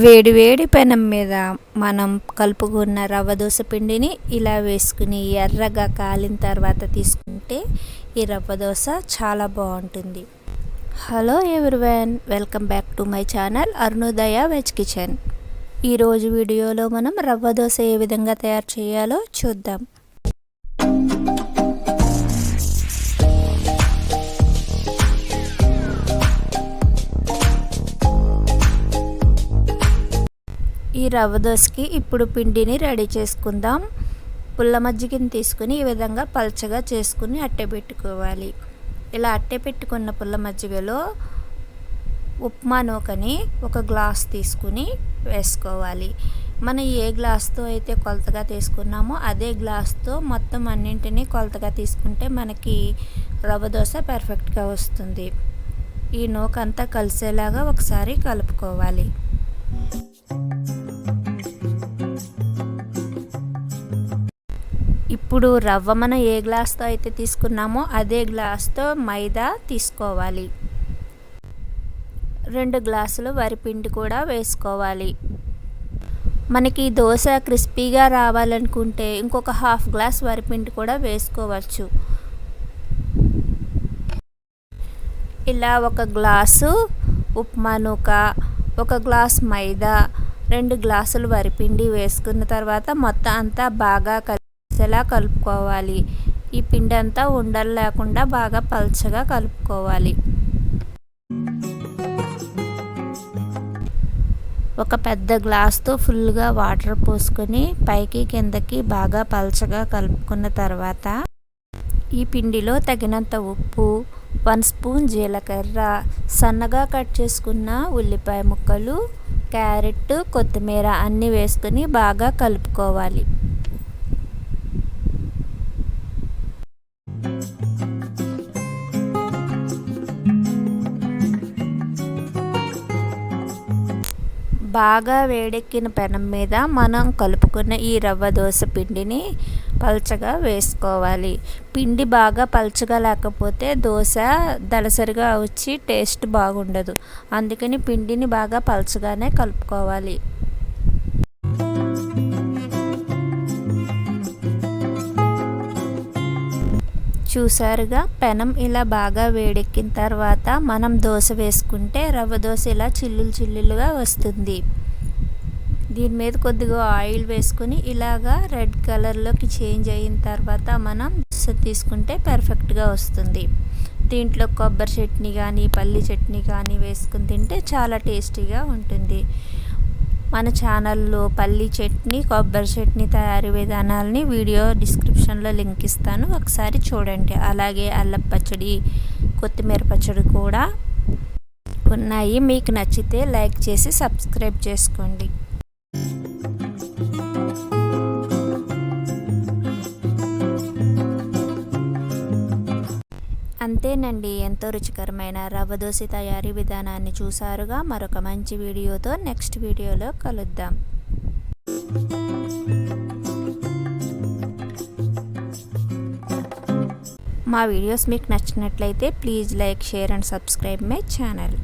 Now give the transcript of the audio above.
వేడి వేడి పెనం మీద మనం కలుపుకున్న రవ్వ దోశ పిండిని ఇలా వేసుకుని ఎర్రగా కాలిన తర్వాత తీసుకుంటే ఈ రవ్వ దోశ చాలా బాగుంటుంది. Hello everyone welcome back to my channel Arunodaya veg kitchen. ఈరోజు వీడియోలో మనం రవ్వ దోశ ఏ విధంగా తయారు చేయాలో చూద్దాం. ఈ రవ్వ దోశకి ఇప్పుడు పిండిని రెడీ చేసుకుందాం. పుల్ల మజ్జిగని తీసుకుని ఈ విధంగా పల్చగా చేసుకుని అట్టె పెట్టుకోవాలి. ఇలా అట్టె పెట్టుకున్న పుల్ల మజ్జిగలో ఉప్మా నూకని ఒక గ్లాస్ తీసుకుని వేసుకోవాలి. మనం ఏ గ్లాస్తో అయితే కొలతగా తీసుకున్నామో అదే గ్లాస్తో మొత్తం అన్నింటినీ కొలతగా తీసుకుంటే మనకి రవ్వ దోశ పర్ఫెక్ట్గా వస్తుంది. ఈ నూకంతా కలిసేలాగా ఒకసారి కలుపుకోవాలి. ఇప్పుడు రవ్వ మనం ఏ గ్లాస్తో అయితే తీసుకున్నామో అదే గ్లాస్తో మైదా తీసుకోవాలి. రెండు గ్లాసులు వరిపిండి కూడా వేసుకోవాలి. మనకి దోశ క్రిస్పీగా రావాలనుకుంటే ఇంకొక హాఫ్ గ్లాస్ వరిపిండి కూడా వేసుకోవచ్చు. ఇలా ఒక గ్లాసు ఉప్మా నూక ఒక గ్లాస్ మైదా రెండు గ్లాసులు వరిపిండి వేసుకున్న తర్వాత మొత్తం అంతా బాగా కలిసేలా కలుపుకోవాలి. ఈ పిండి అంతా ఉండలు లేకుండా బాగా పల్చగా కలుపుకోవాలి. ఒక పెద్ద గ్లాస్తో ఫుల్గా వాటర్ పోసుకొని పైకి కిందకి బాగా పల్చగా కలుపుకున్న తర్వాత ఈ పిండిలో తగినంత ఉప్పు వన్ స్పూన్ జీలకర్ర సన్నగా కట్ చేసుకున్న ఉల్లిపాయ ముక్కలు క్యారెట్ కొత్తిమీర అన్నీ వేసుకొని బాగా కలుపుకోవాలి. బాగా వేడెక్కిన పెనం మీద మనం కలుపుకున్న ఈ రవ్వ దోశ పిండిని పల్చగా వేసుకోవాలి. పిండి బాగా పల్చగా లేకపోతే దోశ దళసరిగా వచ్చి టేస్ట్ బాగుండదు. అందుకని పిండిని బాగా పల్చగానే కలుపుకోవాలి. చూసారుగా పెనం ఇలా బాగా వేడెక్కిన తర్వాత మనం దోశ వేసుకుంటే రవ్వ దోశ ఇలా చిల్లులు చిల్లులుగా వస్తుంది. దీని మీద కొద్దిగా ఆయిల్ వేసుకొని ఇలాగా రెడ్ కలర్లోకి చేంజ్ అయిన తర్వాత మనం దోశ తీసుకుంటే పర్ఫెక్ట్గా వస్తుంది. దీంట్లో కొబ్బరి చట్నీ కానీ పల్లి చట్నీ కానీ వేసుకుని తింటే చాలా టేస్టీగా ఉంటుంది. మన ఛానల్లో పల్లి చట్నీ కొబ్బరి చట్నీ తయారీ విధానాలని వీడియో డిస్క్రిప్షన్లో లింక్ ఇస్తాను. ఒకసారి చూడండి. అలాగే అల్లం పచ్చడి కొత్తిమీర పచ్చడి కూడా ఉన్నాయి. మీకు నచ్చితే లైక్ చేసి సబ్స్క్రైబ్ చేసుకోండి. అంతేనండి. ఎంతో రుచికరమైన రవ్వ దోశ తయారీ విధానాన్ని చూసారుగా మరొక మంచి వీడియోతో నెక్స్ట్ వీడియోలో కలుద్దాం. మా వీడియోస్ మీకు నచ్చినట్లయితే please like share and subscribe my channel.